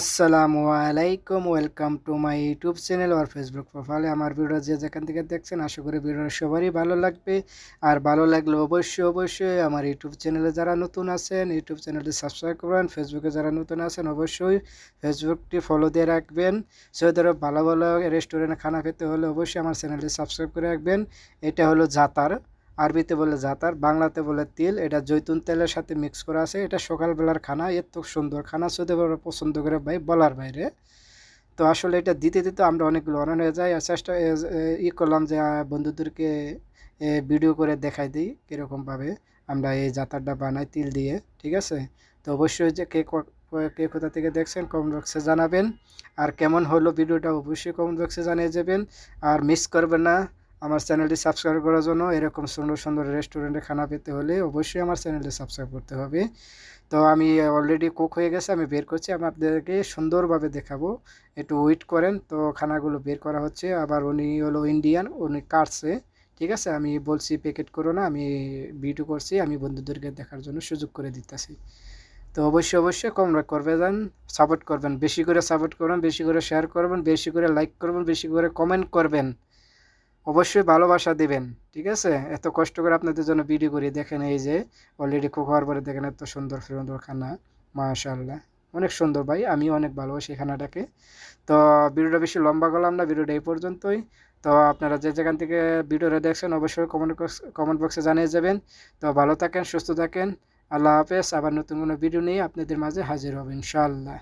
আসসালামু আলাইকুম, welcome to my YouTube channel R Facebook প্রোফাইলে। আমার ভিডিও যে যেখান থেকে দেখছেন, আশা করি ভিডিও সবারই ভালো লাগবে। আর ভালো লাগলে অবশ্যই অবশ্যই আমার ইউটিউব চ্যানেলে যারা নতুন আছেন, ইউটিউব চ্যানেলটি সাবস্ক্রাইব করবেন। ফেসবুকে যারা নতুন আছেন, অবশ্যই ফেসবুকটি ফলো দিয়ে রাখবেন। সৌদি আরব, ভালো ভালো রেস্টুরেন্টে খানা খেতে হলে অবশ্যই আমার চ্যানেলটি সাবস্ক্রাইব করে রাখবেন। এটা হলো জাতার আরবিতে বলে জাতার, বাংলাতে বলে তিল। এটা জৈতুন তেলের সাথে মিক্স করা আছে। এটা সকালবেলার খানা, এত সুন্দর খানা। সৌদি পছন্দ করে ভাই, বলার বাইরে। তো আসলে এটা দিতে দিতে আমরা অনেকগুলো অনান হয়ে যাই। আর চেষ্টা ই করলাম যে বন্ধুদেরকে ভিডিও করে দেখাই দিই কীরকমভাবে আমরা এই জাতারটা বানাই তিল দিয়ে, ঠিক আছে? তো অবশ্যই যে কে কে কোথা থেকে দেখছেন কমেন্ট বক্সে জানাবেন। আর কেমন হলো ভিডিওটা অবশ্যই কমেন্ট বক্সে জানিয়ে যাবেন। আর মিস করবেন না। আমার চ্যানেলটি সাবস্ক্রাইব করার জন্য এরকম সুন্দর সুন্দর রেস্টুরেন্টে খানা পেতে হলে অবশ্যই আমার চ্যানেলটি সাবস্ক্রাইব করতে হবে। তো আমি অলরেডি কুক হয়ে গেছে, আমি বের করছি, আমি আপনাদেরকে সুন্দরভাবে দেখাবো। একটু ওয়েট করেন, তো খানাগুলো বের করা হচ্ছে। আবার উনি হলো ইন্ডিয়ান উনি কাটছে, ঠিক আছে? আমি বলছি প্যাকেট করো না, আমি ভিডিও করছি, আমি বন্ধুদেরকে দেখার জন্য সুযোগ করে দিতেছি। তো অবশ্যই অবশ্যই কম করবেন সাপোর্ট করবেন। বেশি করে সাপোর্ট করবেন, বেশি করে শেয়ার করবেন, বেশি করে লাইক করবেন, বেশি করে কমেন্ট করবেন। অবশ্যই ভালোবাসা দিবেন, ঠিক আছে? এত কষ্ট করে আপনাদের জন্য ভিডিও করি, দেখেন এই যে অলরেডি কুক হওয়ার পরে দেখেন এত সুন্দর সুন্দর খানা মাশাল্লাহ অনেক সুন্দর ভাই আমি অনেক ভালোবাসি খানাটাকে। তো ভিডিওটা বেশি লম্বা করলাম না, ভিডিওটা এই পর্যন্তই। তো আপনারা যে যেখান থেকে ভিডিওটা দেখছেন, অবশ্যই কমেন্ট কমেন্ট বক্সে জানিয়ে যাবেন। তো ভালো থাকেন, সুস্থ থাকেন। আল্লাহ হাফেজ, আবার নতুন কোনো ভিডিও নিয়ে আপনাদের মাঝে হাজির হব, ইনশাআল্লাহ।